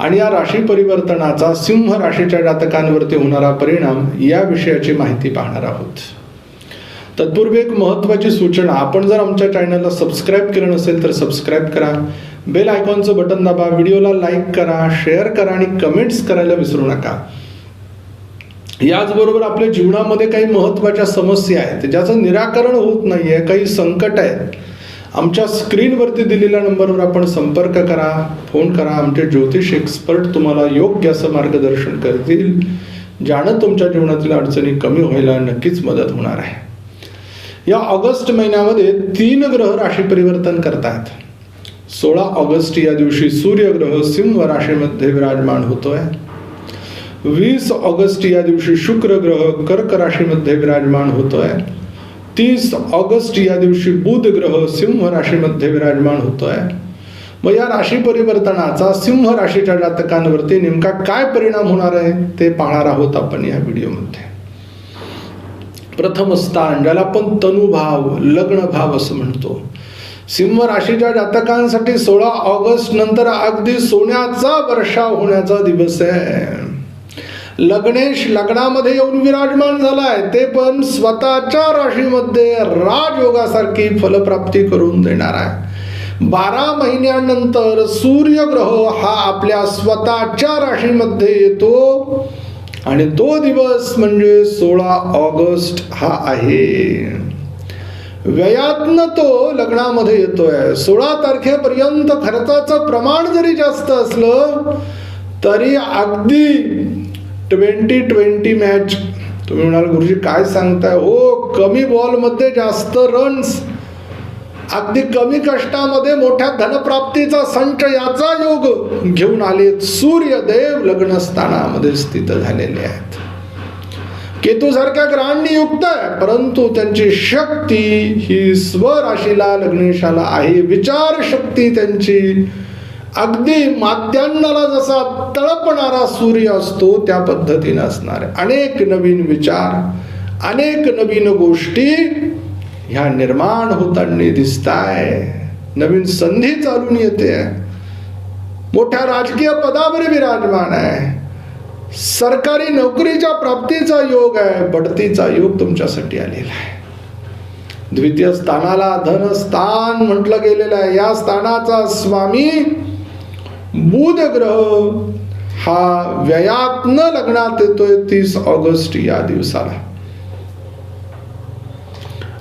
आणि या राशी परिवर्तनाचा सिंह राशीच्या जातकांवरती होणारा परिणाम या विषयाची माहिती पाहणार आहोत. तत्पूर्वी एक महत्त्वाची सूचना आपण जर आमच्या चॅनलला सबस्क्राईब केलं नसेल तर सबस्क्राईब करा. बेल आयकॉनचं बटन दाबा व्हिडिओला लाईक करा शेअर करा आणि कमेंट्स करायला विसरू नका. याचबरोबर आपल्या जीवनामध्ये काही महत्त्वाच्या समस्या आहेत ज्याचं निराकरण होत नाही आहे काही संकट आहेत. आमच्या स्क्रीनवरती दिलेल्या नंबरवर आपण संपर्क करा फोन करा. आमचे ज्योतिष एक्सपर्ट तुम्हाला योग्य असं मार्गदर्शन करतील. ज्यानं तुमच्या जीवनातील अडचणी कमी व्हायला नक्कीच मदत होणार आहे. या ऑगस्ट महिन्यामध्ये तीन ग्रह राशी परिवर्तन करतात. सोळा ऑगस्ट या दिवशी सूर्यग्रह सिंह राशीमध्ये विराजमान होतोय. वीस ऑगस्ट या दिवशी शुक्र ग्रह कर्क राशीमध्ये विराजमान होतोय. तीस ऑगस्ट या दिवशी बुध ग्रह सिंह राशीमध्ये विराजमान होतोय. मग या राशी परिवर्तनाचा सिंह राशीच्या जातकांवरती नेमका काय परिणाम होणार आहे ते पाहणार आहोत आपण या व्हिडिओमध्ये. प्रथम स्थान ज्याला आपण तनुभाव लग्न भाव असं म्हणतो. सिंह राशीच्या जातकांसाठी सोळा ऑगस्ट नंतर अगदी सोन्याचा वर्षाव होण्याचा दिवस आहे. लग्नेश लग्नामध्ये येऊन विराजमान झालाय. ते पण स्वतःच्या राशीमध्ये राजयोगासारखी फलप्राप्ती करून देणार आहे. बारा महिन्यानंतर सूर्यग्रह हा आपल्या स्वतःच्या राशीमध्ये येतो. आणि तो दिवस म्हणजे सोळा ऑगस्ट हा आहे. व्ययातनं तो लग्नामध्ये येतोय. सोळा तारखेपर्यंत खर्चाचं प्रमाण जरी जास्त असलं तरी अगदी ट्वेंटी ट्वेंटी मॅच तुम्ही म्हणाल गुरुजी काय सांगताय? हो कमी बॉलमध्ये जास्त रन्स अगदी कमी कष्टामध्ये मोठ्या धनप्राप्तीचा संच याचा योग घेऊन आले सूर्यदेव लग्नस्थानामध्ये स्थित झालेले आहेत. केतू सारख्या ग्रहांनी युक्त आहे परंतु त्यांची शक्ती ही स्वराशीला लग्नेशाला आहे. विचार शक्ती त्यांची अगदी माध्यान्नाला जसा तळपणारा सूर्य असतो त्या पद्धतीने असणार अनेक नवीन विचार अनेक नवीन गोष्टी ह्या निर्माण होताना दिसताय. नवीन संधी चालून येते. मोठ्या राजकीय पदावर विराजमान आहे. सरकारी नोकरीच्या प्राप्तीचा योग आहे बढतीचा योग तुमच्यासाठी आलेला आहे. द्वितीय स्थानाला धनस्थान म्हटलं गेलेलं आहे. या स्थानाचा स्वामी बुध ग्रह हा व्ययातन लग्नात येतोय तीस ऑगस्ट या दिवसाला.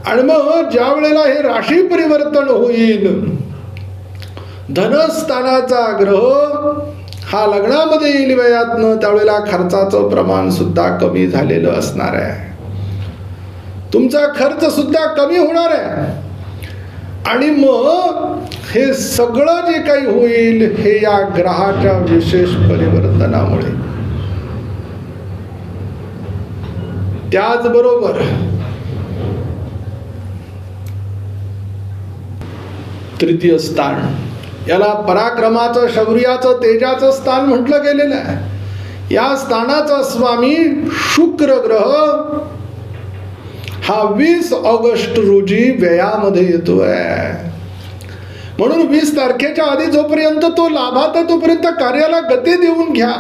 आणि मग ज्या वेळेला हे राशी परिवर्तन होईल धनस्थानाचा ग्रह हा लग्नामध्ये येईल वयातनं त्यावेळेला खर्चाचं प्रमाण सुद्धा कमी झालेलं असणार आहे. तुमचा खर्च सुद्धा कमी होणार आहे. आणि मग हे सगळं जे काही होईल हे या ग्रहाच्या विशेष परिवर्तनामुळे. त्याचबरोबर तृतीय स्थान. याला पराक्रमाचं शौर्याचं तेजाचं स्थान म्हटलं गेलेलं आहे. या स्थानाचा स्वामी शुक्र ग्रह हा वीस ऑगस्ट रोजी व्ययामध्ये येतोय. म्हणून वीस तारखेच्या आधी जोपर्यंत तो लाभात तोपर्यंत कार्याला गती देऊन घ्या.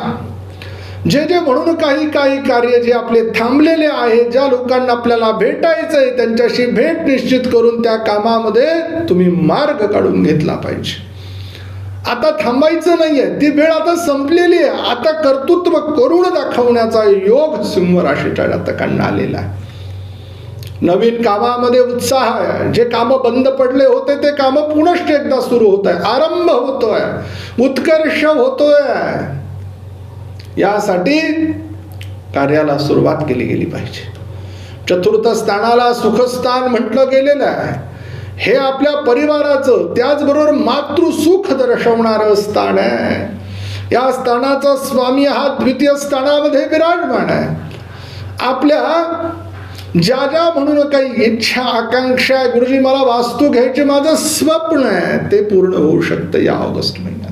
जे जे म्हणून काही काही कार्य जे आपले थांबलेले आहेत ज्या लोकांना आपल्याला भेटायचं आहे त्यांच्याशी भेट निश्चित करून त्या कामामध्ये तुम्ही मार्ग काढून घेतला पाहिजे. आता थांबायचं नाहीये. ती वेळ आता संपलेली आहे. आता कर्तृत्व करून दाखवण्याचा योग सिंह राशीच्या जातकांना आलेला आहे. नवीन कामामध्ये उत्साह आहे. जे कामं बंद पडले होते ते कामं पुनश्च एकदा सुरू होत आहे आरंभ होतोय. उत्कर्ष होतोय. यासाठी कार्याला सुरुवात केली गेली पाहिजे. चतुर्थ स्थानाला सुखस्थान म्हटलं गेलेलं आहे. हे आपल्या परिवाराचं त्याचबरोबर मातृसुख दर्शवणारं स्थान आहे. या स्थानाचा स्वामी हा द्वितीय स्थानामध्ये विराजमान आहे. आपल्या ज्या ज्या म्हणून काही इच्छा आकांक्षा आहे. गुरुजी मला वास्तू घ्यायची माझं स्वप्न आहे. ते पूर्ण होऊ शकतं या ऑगस्ट महिन्यात.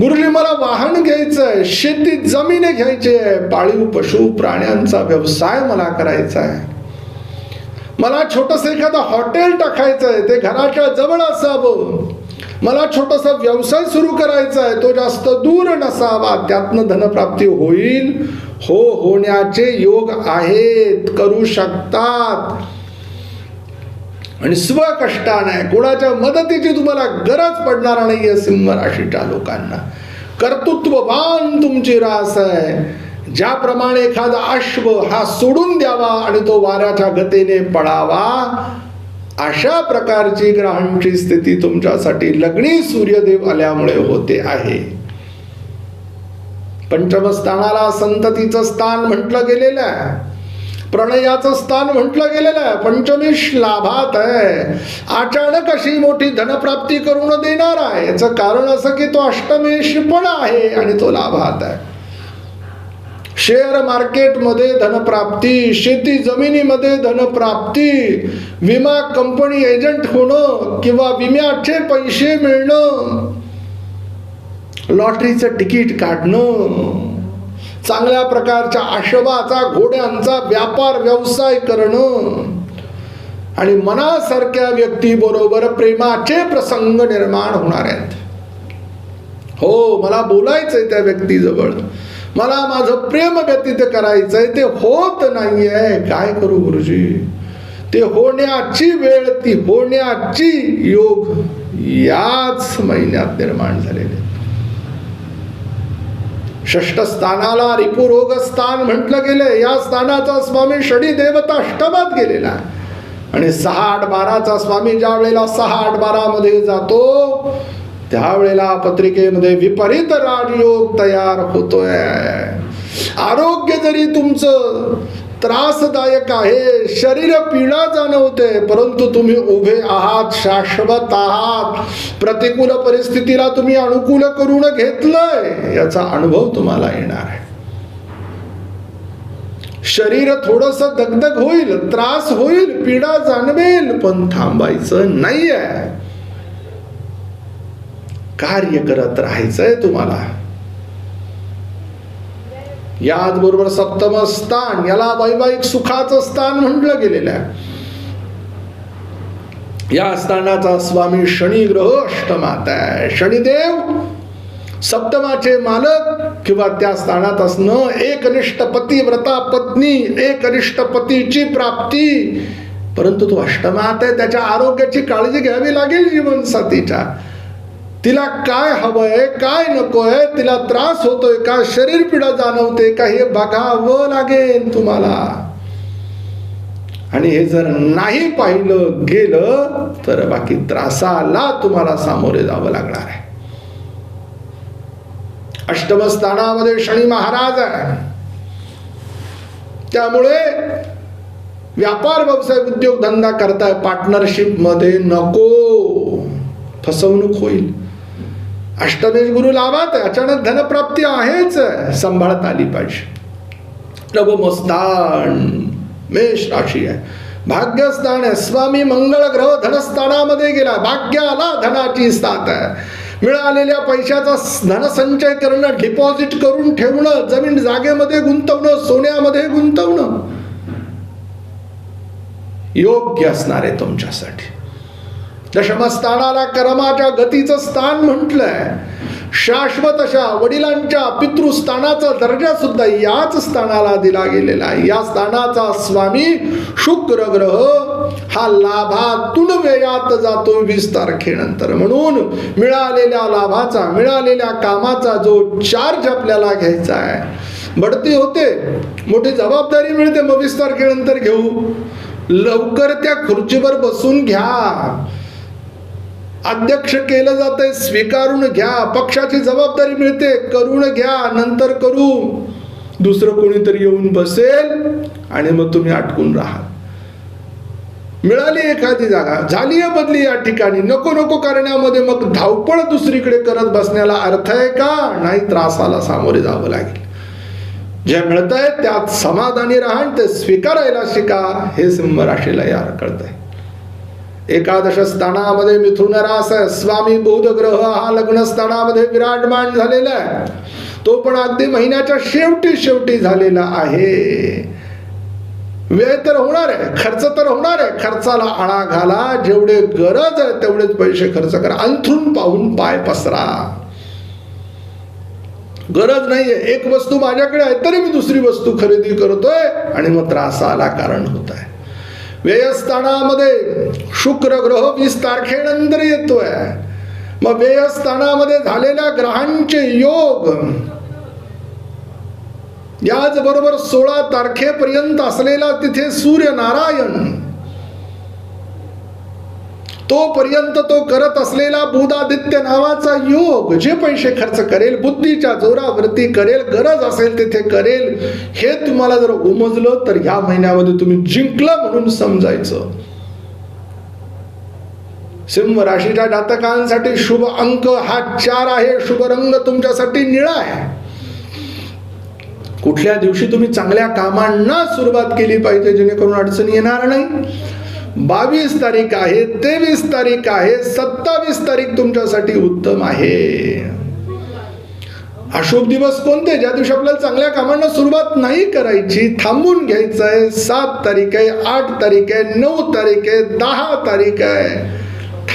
गुरुजी मला वाहन घ्यायचं आहे शेती जमीन घ्यायची आहे पाळीव पशु प्राण्यांचा व्यवसाय मला करायचा आहे. मला छोटस एखादं हॉटेल टाकायचं आहे ते घराच्या जवळ असावं. मला छोटासा व्यवसाय सुरू करायचा आहे तो जास्त दूर नसावा. त्यातनं धनप्राप्ती होईल हो होण्याचे योग आहेत करू शकतात. आणि स्वकष्टाने कोणाच्या मदतीची तुम्हाला गरज पडणार नाहीये सिंह राशीच्या लोकांना. कर्तृत्ववान तुमची रास आहे. ज्याप्रमाणे एखादा अश्व हा सोडून द्यावा आणि तो वाऱ्याच्या गतीने पळावा अशा प्रकारची ग्रहांची स्थिती तुमच्यासाठी लग्नी सूर्यदेव आल्यामुळे होते आहे. पंचमस्थानाला संततीचं स्थान म्हटलं गेलेलं आहे. प्रणयाचं स्थान म्हटलं गेलेलं आहे. पंचमेश लाभात आहे. अचानक अशी मोठी धनप्राप्ती करून देणार आहे. याचं कारण असं की तो अष्टमेश पण आहे आणि तो लाभात आहे. शेअर मार्केटमध्ये धनप्राप्ती शेती जमिनीमध्ये धनप्राप्ती विमा कंपनी एजंट होणं किंवा विम्याचे पैसे मिळणं लॉटरीचं तिकीट काढणं. चांगल्या प्रकारच्या आशवाचा घोड्यांचा व्यापार व्यवसाय करणं. आणि मनासारख्या व्यक्तीबरोबर प्रेमाचे प्रसंग निर्माण होणार आहेत. हो मला बोलायचंय त्या व्यक्तीजवळ. मला माझं प्रेम व्यतीत करायचंय. ते होत नाहीये. काय करू गुरुजी? ते होण्याची वेळ ती होण्याची योग याच महिन्यात निर्माण झालेले षष्ट स्थानाला रिपुरोग स्थान म्हटलं गेलंय. या स्थानाचा स्वामी शनी देवता अष्टमात गेलेला आणि सहा आठ बाराचा स्वामी ज्या वेळेला सहा आठ बारा मध्ये जातो त्यावेळेला पत्रिकेमध्ये विपरीत राजयोग तयार होतोय. आरोग्य जरी तुमचं त्रासदायक आहे. शरीर पीडा जाणवते परंतु तुम्ही उभे आहात शाश्वत आहात. प्रतिकूल परिस्थितीला तुम्ही अनुकूल करून घेतलंय याचा अनुभव तुम्हाला येणार आहे. शरीर थोडस दगदग होईल त्रास होईल पीडा जाणवेल पण थांबायचं नाहीये. कार्य करत राहायचंय तुम्हाला. याचबरोबर सप्तम स्थान याला वैवाहिक सुखाचं स्थान म्हटलं गेलेलं आहे. या स्थानाचा स्वामी शनी ग्रह अष्टमात आहे. शनिदेव सप्तमाचे मालक किंवा त्या स्थानात असणं एकनिष्ठ पती व्रता पत्नी एकनिष्ठ पतीची प्राप्ती. परंतु तो अष्टमात आहे त्याच्या आरोग्याची काळजी घ्यावी लागेल जीवनसाथीच्या तिला काय हवंय काय नकोय तिला त्रास होतोय का शरीर पिढा जाणवते का हे बघावं लागेल तुम्हाला. आणि हे जर नाही पाहिलं गेलं तर बाकी त्रासाला तुम्हाला सामोरे जावं लागणार आहे. अष्टमस्थानामध्ये शनी महाराज आहे. त्यामुळे व्यापार व्यवसाय उद्योग धंदा करताय पार्टनरशिपमध्ये नको. फसवणूक होईल. अष्टमेश गुरु लाभात अचानक धनप्राप्ती आहेच. सांभाळत आली पाहिजे. नवमस्थान मेष राशी आहे. भाग्यस्थान आहे. स्वामी मंगळ ग्रह धनस्थानामध्ये गेला. भाग्याला धनाची साथ आहे. मिळालेल्या पैशाचा धनसंचय करणं डिपॉझिट करून ठेवणं जमीन जागेमध्ये गुंतवणं सोन्यामध्ये गुंतवणं. योग्य असणार आहे तुमच्यासाठी. दशमस्थानाला कर्माच्या गतीचं स्थान म्हटलंय. शाश्वत अशा वडिलांच्या पितृस्थानाचा दर्जा सुद्धा याच स्थानाला दिला गेलेला आहे. या स्थानाचा स्वामी शुक्र ग्रह हा लाभातून व्ययात जातो वीस तारखेनंतर. म्हणून मिळालेल्या लाभाचा मिळालेल्या कामाचा जो चार्ज आपल्याला घ्यायचा आहे. बढती होते मोठी जबाबदारी मिळते. मग वीस तारखेनंतर घेऊ. लवकर त्या खुर्चीवर बसून घ्या. अध्यक्ष केलं जातंय स्वीकारून घ्या पक्षाची जबाबदारी मिळते करून घ्या नंतर करू दुसरं कोणीतरी येऊन बसेल आणि मग तुम्ही अटकून राहा मिळाली एखादी जागा झाली आहे बदली या ठिकाणी नको नको करण्यामध्ये मग धावपळ दुसरीकडे करत बसण्याला अर्थ आहे का? नाही त्रासाला सामोरे जावं लागेल. जे मिळतंय त्यात समाधानी राहा आणि ते स्वीकारायला शिका हे सिंह राशीला यार कळतंय. एकादश स्थानामध्ये मिथुन रास आहे स्वामी बुध ग्रह हा लग्न स्थानामध्ये विराजमान झालेला आहे. तो पण अगदी महिन्याच्या शेवटी शेवटी झालेला आहे. वेळ तर होणार आहे खर्च तर होणार आहे. खर्चाला आळा घाला जेवढे गरज आहे तेवढेच पैसे खर्च करा. अंथरून पाहून पाय पसरा. गरज नाहीये एक वस्तू माझ्याकडे आहे तरी मी दुसरी वस्तू खरेदी करतोय आणि मग त्रासाला कारण होत आहे. व्ययस्थानामध्ये शुक्र ग्रह वीस तारखेनंतर येतोय. मग व्ययस्थानामध्ये झालेल्या ग्रहांचे योग याच बरोबर सोळा तारखेपर्यंत असलेला तिथे सूर्य नारायण तोपर्यंत तो करत असलेला बुधादित्य नावाचा योग जे पैसे खर्च करेल बुद्धीच्या जोरावरती करेल गरज असेल तिथे करेल हे तुम्हाला जर उमजलं तर ह्या महिन्यामध्ये तुम्ही जिंकलं म्हणून समजायचं. सिंह राशीच्या जातकांसाठी शुभ अंक हा चार आहे. शुभ रंग तुमच्यासाठी निळा आहे. कुठल्या दिवशी तुम्ही चांगल्या कामांना सुरुवात केली पाहिजे जेणेकरून अडचणी येणार नाही? बावीस तारीख आहे तेवीस तारीख आहे सत्तावीस तारीख तुमच्यासाठी उत्तम आहे. अशुभ दिवस कोणते? ज्या दिवशी आपल्याला चांगल्या कामांना सुरुवात नाही करायची थांबून घ्यायचं आहे सात तारीख आहे आठ तारीख आहे नऊ तारीख आहे दहा तारीख आहे.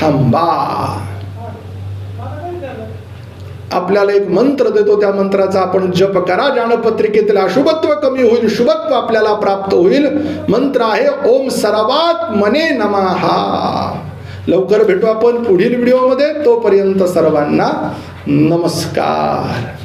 थांबा. आपल्याला एक मंत्र देतो त्या मंत्राचा आपण जप करा. जानपत्रिकेतील अशुभत्व कमी होईल शुभत्व आपल्याला प्राप्त होईल. मंत्र आहे ओम सर्वात मने नमाहा लवकर भेटू आपण पुढील व्हिडिओमध्ये. तोपर्यंत सर्वांना नमस्कार.